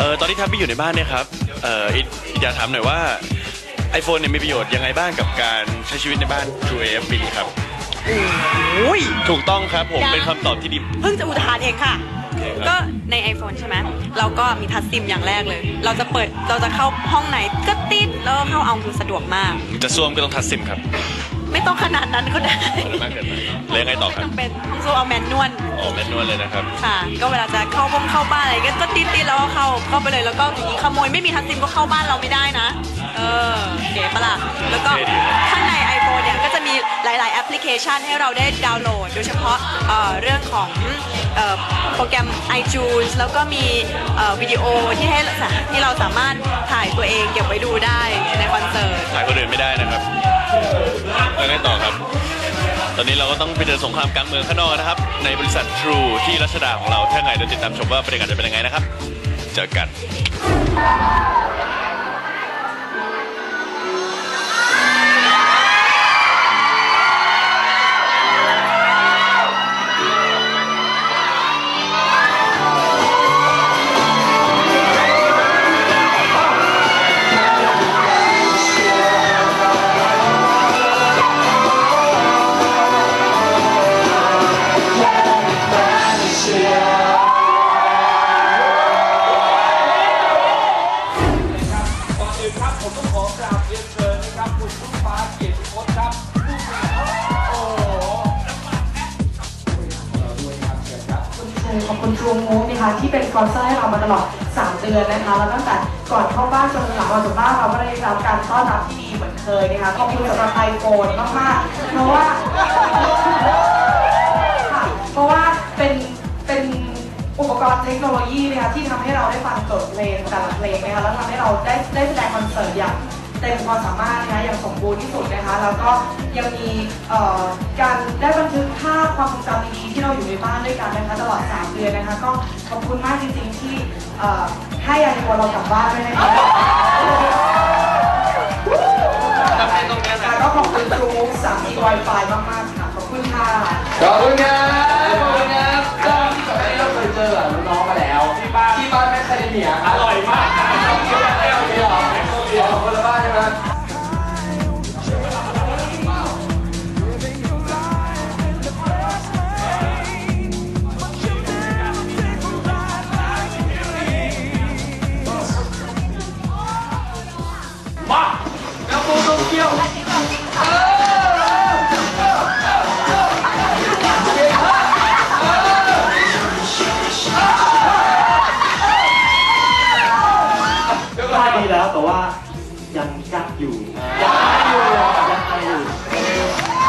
เออตอนที่ทับบี้อยู่ในบ้านเนี่ยครับเอออิอยากถามหน่อยว่า iPhone เนี่ยมีประโยชน์ยังไงบ้างกับการใช้ชีวิตในบ้าน True AF ปีนี้ครับโอ้ย ถูกต้องครับผมยัง เป็นคำตอบที่ดี เพิ่งจะอุทานเองค่ะโอเคครับก็ใน iPhone ใช่ไหมเราก็มีทัชซิมอย่างแรกเลย เราจะเปิดเราจะเข้าห้องไหนก็ติดแล้วก็เข้าเอาคือสะดวกมาก จะซ่วมก็ต้องทัชซิมครับ ไม่ต้องขนาดนั้นก็ได้มากเกินไปแล้วยังไงต่อครับไม่จำเป็นต้องสู้เอาแมนนวลอ๋อแมนนวลเลยนะครับ ค่ะ ก็เวลาจะเข้าบ้านเข้าบ้านอะไรก็ติดติดๆแล้วก็เข้าเข้าไปเลยแล้วก็อย่างนี้ขโมยไม่มีทัชซิมก็เข้าบ้านเราไม่ได้นะ เออเก๋ปะล่ะแล้วก็เท่ดีครับข้างใน iPhone เนี่ยก็จะมีหลาย ๆ แอปพลิเคชันให้เราได้ดาวน์โหลด โดยเฉพาะเอ่อเรื่องของเอ่อโปรแกรม iTunes แล้วก็มีเอ่อวิดีโอที่ให้ที่เราสามารถถ่ายตัวเองเก็บไว้ดูได้ในคอนเสิร์ตถ่ายคนอื่นไม่ได้นะครับ แล้วไงต่อครับ ตอนนี้เราก็ต้องไปเจอสงครามกลางเมืองข้างนอกนะครับ ในบริษัท True ที่รัชดาของเรา ถ้าไงเดี๋ยวติดตามชมว่าบรรยากาศจะเป็นยังไงนะครับ เจอกัน นะคะ ที่เป็นสปอนเซอร์ให้เรามาตลอด 3 เดือนนะคะ แล้วตั้งแต่ก่อนเข้าบ้านจนหลังออกจากบ้านเราก็ได้รับการต้อนรับที่ดีเหมือนเคยนะคะขอบคุณสำหรับไอโฟนมากๆเพราะว่าค่ะเพราะว่าเป็นเป็นอุปกรณ์เทคโนโลยีนะคะที่ทำให้เราได้ฟังจทย์เพลงแต่ละเพลงนะคะแล้วทำให้เราได้ได้แสดงคอนเสิร์ตอย่างเต็มความสามารถนะคะอย่างสมบูรณ์ที่สุดนะคะ แล้วก็ยังมีเอ่อการได้บันทึกภาพความทรงจำ เราอยู่ในบ้านด้วยกันนะคะตลอด 3 เดือนนะคะ ก็ขอบคุณมากจริงๆที่เอ่อให้ยานิโมเรากลับบ้านด้วยนะคะค่ะก็ขอบคุณครูมุกสามทีไวไฟมากๆค่ะ ขอบคุณค่ะขอบคุณครับ ขอบคุณครับก็ก่อนหน้านี้เราเคยเจอกับน้องๆมาแล้ว ที่บ้านที่บ้านแมคคาเดเมียอร่อ แล้วแต่ว่ายังกักอยู่ยังกักอยู่ยังกักอยู่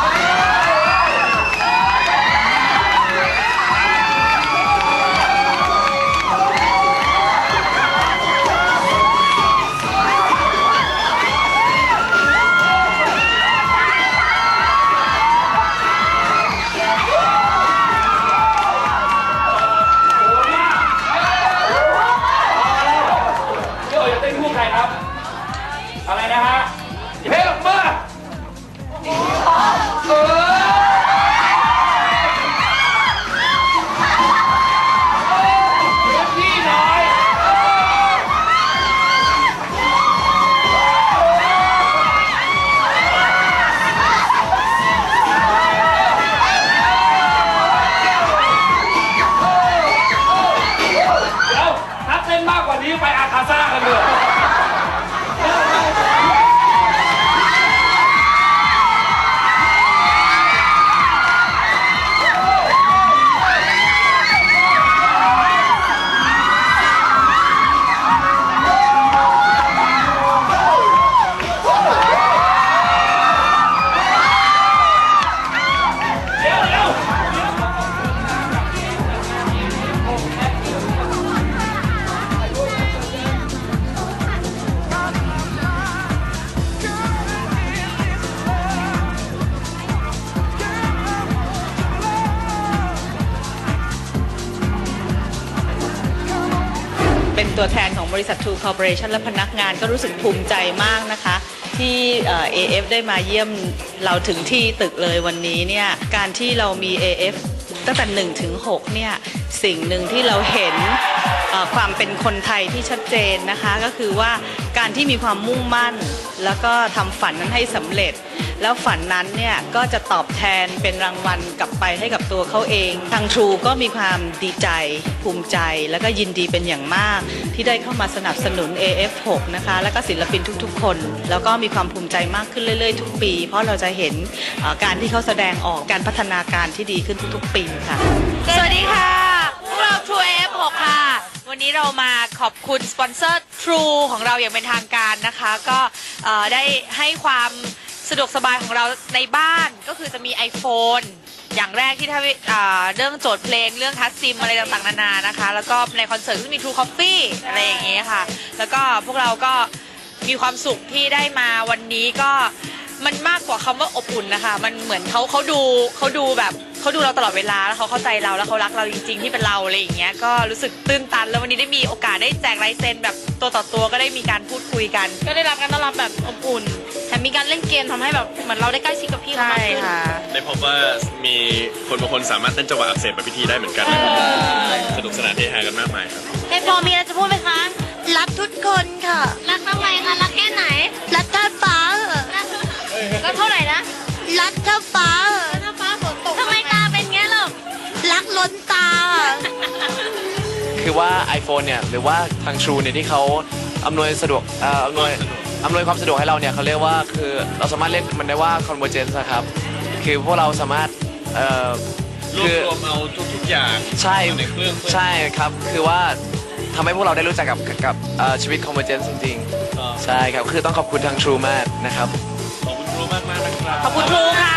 ตัวแทนของบริษัท True Corporation และพนักงานก็รู้สึกภูมิใจมากนะคะ ที่เอ่อ AF ได้มาเยี่ยมเราถึงที่ตึกเลยวันนี้เนี่ยการที่เรามี AF ตั้งแต่1ถึง6เนี่ยสิ่งหนึ่งที่เราเห็นเอ่อความเป็นคนไทยที่ชัดเจนนะคะ ก็คือว่าการที่มีความมุ่งมั่น แล้วก็ทำฝันนั้นให้สำเร็จ แล้วฝันนั้นเนี่ยก็จะตอบแทนเป็นรางวัลกลับไปให้กับตัวเขาเอง ทาง True ก็มีความดีใจ ภูมิใจ แล้วก็ยินดีเป็นอย่างมาก ที่ได้เข้ามาสนับสนุน AF6 นะคะ แล้วก็ศิลปินทุกๆ คน แล้วก็มีความภูมิใจมากขึ้นเรื่อยๆ ทุกปี เพราะเราจะเห็นการที่เขาแสดงออกการพัฒนาการที่ดีขึ้นทุกๆ ปีค่ะ สวัสดีค่ะพวกเรา True AF6 ค่ะ วันนี้เรามาขอบคุณสปอนเซอร์ True ของเราอย่างเป็นทางการนะคะ ก็ได้ให้ความ สะดวกสบายของเราในบ้านก็คือจะมี iPhone อย่างแรกที่ถ้าอ่าเรื่องโจทย์เพลงเรื่องทัชซิมอะไรต่างๆนานานะคะ แล้วก็ในคอนเสิร์ตก็จะมี True Coffee อะไรอย่างเงี้ยค่ะ แล้วก็พวกเราก็มีความสุขที่ได้มาวันนี้ก็ มันมากกว่าคำว่าอบอุ่นนะคะ มันเหมือนเขาเขาดูเขาดูแบบเขาดูเราตลอดเวลาแล้วเขาเข้าใจเราแล้วเขารักเราจริง ๆ ที่เป็นเราอะไรอย่างเงี้ยก็รู้สึกตื้นตัน แล้ววันนี้ได้มีโอกาสได้แจกลายเซ็นแบบตัวต่อตัวก็ได้มีการพูดคุยกัน ก็ได้รับการต้อนรับแบบอบอุ่นแถมมีการเล่นเกมทำให้แบบเหมือนเราได้ใกล้ชิดกับพี่เขาใช่มากขึ้นค่ะได้พบว่ามีคนบางคนสามารถเต้นจังหวะอักเสบแบบพิธีได้เหมือนกันนะครับสนุกสนานเฮฮากันมากมายครับเฮ้ยพอมีอะไรจะพูดไหมคะรักทุกคนค่ะรักทำไมคะรักแค่ไหนรักท่าฟ้า รักท่าฟ้าเหอะถ้าฟ้าฝนตกทำไมตาเป็นงี้ล่ะรักล้นตา คือว่า iPhone เนี่ยหรือว่าทาง True เนี่ยที่เขาอำนวยสะดวกเอ่ออำนวยอำนวยความสะดวกให้เราเนี่ยเขาเรียกว่าคือเราสามารถเรียกมันได้ว่า convergence นะครับ คือพวกเราสามารถเอ่อรวบคือ รวมเอาทุกๆอย่างใช่ในเครื่องเพื่อใช่ครับ คือว่าทำให้พวกเราได้รู้จักกับกับเอ่อชีวิต convergence จริงเอ่อๆ ใช่ครับ คือต้องขอบคุณทาง True มากนะครับ ขอบคุณครูมากมากๆนะครับ 他不中。